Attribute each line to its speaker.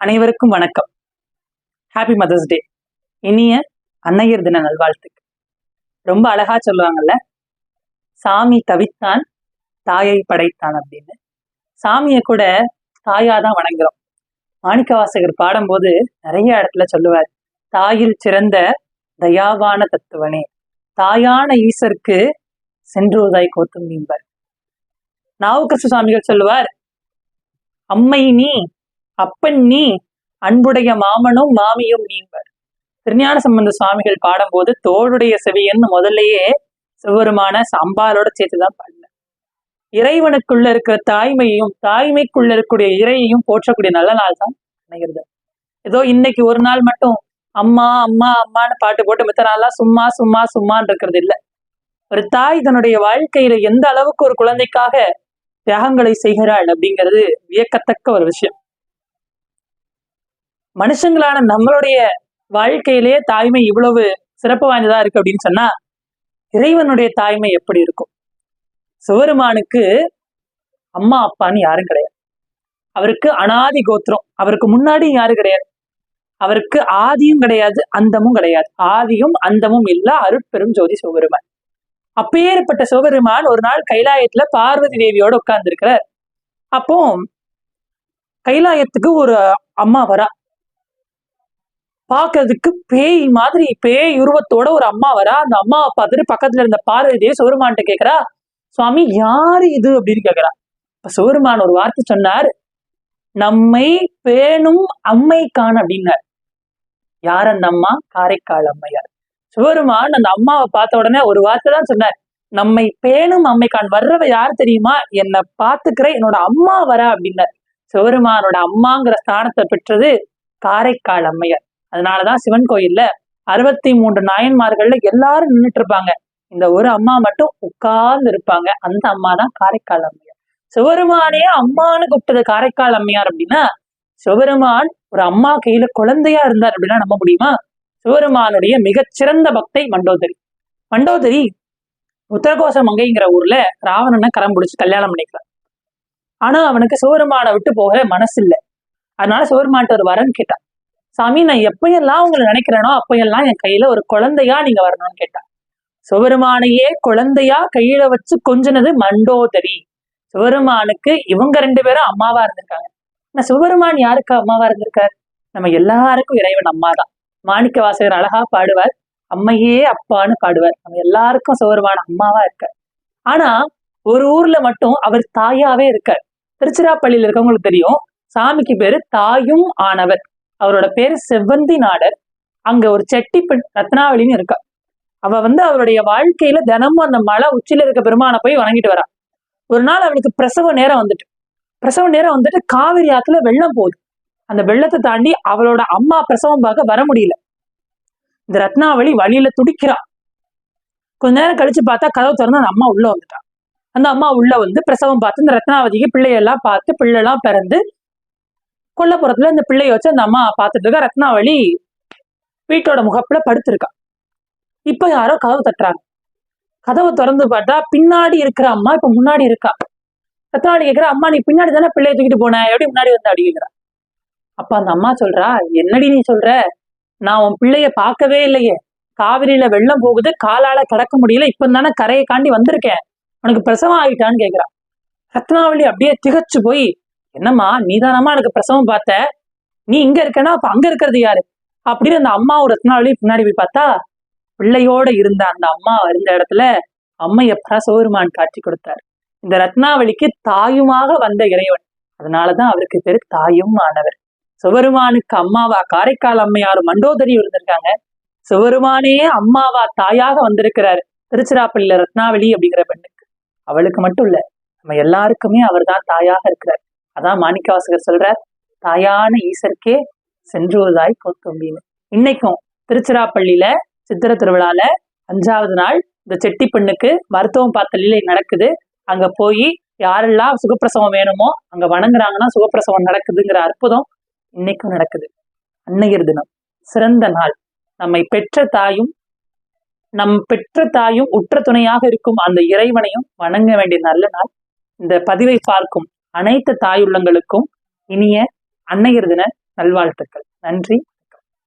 Speaker 1: அனைவருக்கும் வணக்கம். Happy mother's day இனிய அன்னையர் தின நல்வாழ்த்துக்கு ரொம்ப அழகா சொல்லுவாங்கல்ல சாமி தவித்தான் தாயை படைத்தான் அப்படின்னு. சாமியை கூட தாயா தான் வணங்குறோம். மாணிக்கவாசகர் பாடும்போது நிறைய இடத்துல சொல்லுவார் தாயில் சிறந்த தயாவான தத்துவனே தாயான ஈசருக்கு சென்றுவதாய் கோத்தும் நீம்பர். நாவுக்கரசு சுவாமிகள் சொல்லுவார் அம்மை நீ அப்பன் நீ அன்புடைய மாமனும் மாமியும் நீம்பர் திருஞான சம்பந்த சுவாமிகள் பாடும்போது தோளுடைய செவியன்னு முதல்லயே சிவருமான சம்பாலோட சேர்த்துதான் பாடின இறைவனுக்குள்ள இருக்கிற தாய்மையும் தாய்மைக்குள்ள இருக்கக்கூடிய இறையையும் போற்றக்கூடிய நல்ல நாள் தான் நினைக்கிறது ஏதோ இன்னைக்கு ஒரு நாள் மட்டும் அம்மா அம்மா அம்மான்னு பாட்டு போட்டு மித்த நாள்லாம் சும்மா சும்மா சும்மான்னு இருக்கிறது இல்ல. ஒரு தாய் தன்னுடைய வாழ்க்கையில எந்த அளவுக்கு ஒரு குழந்தைக்காக தியாகங்களை செய்கிறாள் அப்படிங்கிறது வியக்கத்தக்க ஒரு விஷயம். மனுஷங்களான நம்மளுடைய வாழ்க்கையிலேயே தாய்மை இவ்வளவு சிறப்பு வாய்ந்ததா இருக்கு அப்படின்னு சொன்னா இறைவனுடைய தாய்மை எப்படி இருக்கும்? சிவருமானுக்கு அம்மா அப்பான்னு யாரும் கிடையாது. அவருக்கு அனாதி கோத்திரம் அவருக்கு முன்னாடி யாரும் கிடையாது. அவருக்கு ஆதியும் கிடையாது அந்தமும் கிடையாது. ஆதியும் அந்தமும் இல்ல அருட்பெரும் ஜோதி சிவபெருமான். அப்பேற்பட்ட சிவபெருமான் ஒரு நாள் கைலாயத்துல பார்வதி தேவியோட உட்கார்ந்து இருக்கிறார் அப்போ கைலாயத்துக்கு ஒரு அம்மா வரா. பாக்குறதுக்கு பேய் மாதிரி பேய் உருவத்தோட ஒரு அம்மா வரா. அந்த அம்மாவை பார்த்துட்டு பக்கத்துல இருந்த பார்வதி தேவி சிவருமான்ட்ட கேக்குறா சுவாமி யாரு இது? அப்படின்னு கேக்குறா. இப்ப சிவருமான் ஒரு வார்த்தை சொன்னார் நம்மை பேணும் அம்மைக்கான் அப்படின்னார். யார் அந்த அம்மா? காரைக்கால் அம்மையார். சிவருமான் அந்த அம்மாவை பார்த்த உடனே ஒரு வார்த்தை தான் சொன்னார் நம்மை பேணும் அம்மைக்கான் வர்றவ யார் தெரியுமா? என்னை பார்த்துக்கிற என்னோட அம்மா வரா அப்படின்னார். சிவருமானோட அம்மாங்கிற ஸ்தானத்தை பெற்றது காரைக்கால் அம்மையார். அதனாலதான் சிவன் கோயில்ல அறுபத்தி மூன்று நாயன்மார்கள்ல எல்லாரும் நின்றுட்டு இருப்பாங்க இந்த ஒரு அம்மா மட்டும் உட்கார்ந்து இருப்பாங்க. அந்த அம்மா தான் காரைக்கால் அம்மையார். சிவருமானே அம்மான்னு கூப்பிட்டது காரைக்கால் அம்மையார் அப்படின்னா சிவபெருமான் ஒரு அம்மா கையில குழந்தையா இருந்தார் அப்படின்னா நம்ப முடியுமா? சிவருமானுடைய மிகச்சிறந்த பக்தை மண்டோதரி. மண்டோதரி உத்தரகோச மங்கைங்கிற ஊர்ல ராவணனை கரம் பிடிச்சி கல்யாணம் பண்ணிக்கிறான். ஆனா அவனுக்கு சிவபெருமானை விட்டு போக மனசு இல்லை அதனால சிவருமான்ட்ட ஒரு வரம் கேட்டான். சாமி நான் எப்பயெல்லாம் உங்களை நினைக்கிறேனோ அப்பயெல்லாம் என் கையில ஒரு குழந்தையா நீங்க வரணும்னு கேட்டா. சிவருமானையே குழந்தையா கையில வச்சு கொஞ்சினது மண்டோதரி. சிவருமானுக்கு இவங்க ரெண்டு பேரும் அம்மாவா இருந்திருக்காங்க. ஆனா சிவபெருமான் யாருக்கு அம்மாவா இருந்திருக்கார்? நம்ம எல்லாருக்கும் இறைவன் அம்மா தான் மாணிக்க வாசகர் அழகா பாடுவார். அம்மையே அப்பான்னு பாடுவார். நம்ம எல்லாருக்கும் சிவபெருமான் அம்மாவா இருக்கார். ஆனா ஒரு ஊர்ல மட்டும் அவர் தாயாவே இருக்கார். திருச்சிராப்பள்ளியில இருக்கவங்களுக்கு தெரியும் சாமிக்கு பேரு தாயும் ஆனவர். அவரோட பேரு செவ்வந்தி நாடர். அங்க ஒரு செட்டி பெண் ரத்னாவளின்னு இருக்கா. அவ வந்து அவருடைய வாழ்க்கையில தினமும் அந்த மலை உச்சியில இருக்க பெருமானை போய் வணங்கிட்டு வரா. ஒரு நாள் அவளுக்கு பிரசவ நேரம் வந்துட்டு. பிரசவ நேரம் வந்துட்டு காவிரி ஆத்துல வெள்ளம் போகுது. அந்த வெள்ளத்தை தாண்டி அவளோட அம்மா பிரசவம் பார்க்க வர முடியல. இந்த ரத்னாவளி வழியில துடிக்கிறா. கொஞ்ச நேரம் கழிச்சு பார்த்தா கதவு திறந்து அந்த அம்மா உள்ள வந்துட்டா. அந்த அம்மா உள்ள வந்து பிரசவம் பார்த்து இந்த ரத்னாவதிக்கு பிள்ளையெல்லாம் பார்த்து பிள்ளைலாம் பிறந்து கொல்லப்புறத்துல இந்த பிள்ளைய வச்சு அந்த அம்மா பார்த்துட்டு இருக்கா. ரத்னாவளி வீட்டோட முகப்புல படுத்திருக்கா. இப்ப யாரோ கதவு தட்டுறாங்க. கதவை திறந்து பார்த்தா பின்னாடி இருக்கிற அம்மா இப்ப முன்னாடி இருக்கா. ரத்னாவளி கேட்கிற அம்மா நீ பின்னாடி தானே பிள்ளைய தூக்கிட்டு போன? எப்படி முன்னாடி வந்து அடி கேக்குறா? அப்ப அந்த அம்மா சொல்றா என்னடி நீ சொல்ற? நான் உன் பிள்ளைய பார்க்கவே இல்லையே. காவிரியில வெள்ளம் போகுது காலால கடக்க முடியல. இப்ப தானே கரையை காண்டி வந்திருக்கேன். உனக்கு பிரசவம் ஆகிட்டான்னு கேக்குறான் ரத்னாவளி அப்படியே திகச்சு போய் என்னம்மா நீதானம்மா எனக்கு பிரசவம் பார்த்த? நீ இங்க இருக்கனா? அப்ப அங்க இருக்கிறது யாரு? அப்படின்னு அந்த அம்மாவும் ரத்னாவளி பின்னாடி போய் பார்த்தா பிள்ளையோட இருந்த அந்த அம்மா இருந்த இடத்துல அம்மையப்பா சோருமான் காட்சி கொடுத்தார். இந்த ரத்னாவளிக்கு தாயுமாக வந்த இறைவன். அதனாலதான் அவருக்கு பேரு தாயும் ஆனவர் சிவருமானுக்கு அம்மாவா காரைக்கால் அம்மையார் மண்டோதரி இருந்திருக்காங்க. சிவருமானே அம்மாவா தாயாக வந்திருக்கிறார். திருச்சிராப்பள்ளியில ரத்னாவளி அப்படிங்கிற பெண்ணுக்கு. அவளுக்கு மட்டும் இல்ல நம்ம எல்லாருக்குமே அவர் தான் தாயாக இருக்கிறார். அதான் மாணிக்கவாசகர் சொல்றார் தாயான ஈசருக்கே சென்றுவதாய் கோத்தொம்பின்னு இன்னைக்கும் திருச்சிராப்பள்ளியில சித்திர திருவிழால அஞ்சாவது நாள் இந்த செட்டி பெண்ணுக்கு மருத்துவம் பார்த்தலில் நடக்குது. அங்க போய் யாரெல்லாம் சுகப்பிரசவம் வேணுமோ அங்க வணங்குறாங்கன்னா சுகப்பிரசவம் நடக்குதுங்கிற அற்புதம் இன்னைக்கும் நடக்குது. அன்னையர் தினம் சிறந்த நாள். நம்மை பெற்ற தாயும் நம் பெற்ற தாயும் உற்ற துணையாக இருக்கும் அந்த இறைவனையும் வணங்க வேண்டிய நல்ல நாள். இந்த பதிவை பார்க்கும் அனைத்து தாயுள்ளங்களுக்கும் இனிய அன்னையர் தின நல்வாழ்த்துக்கள். நன்றி.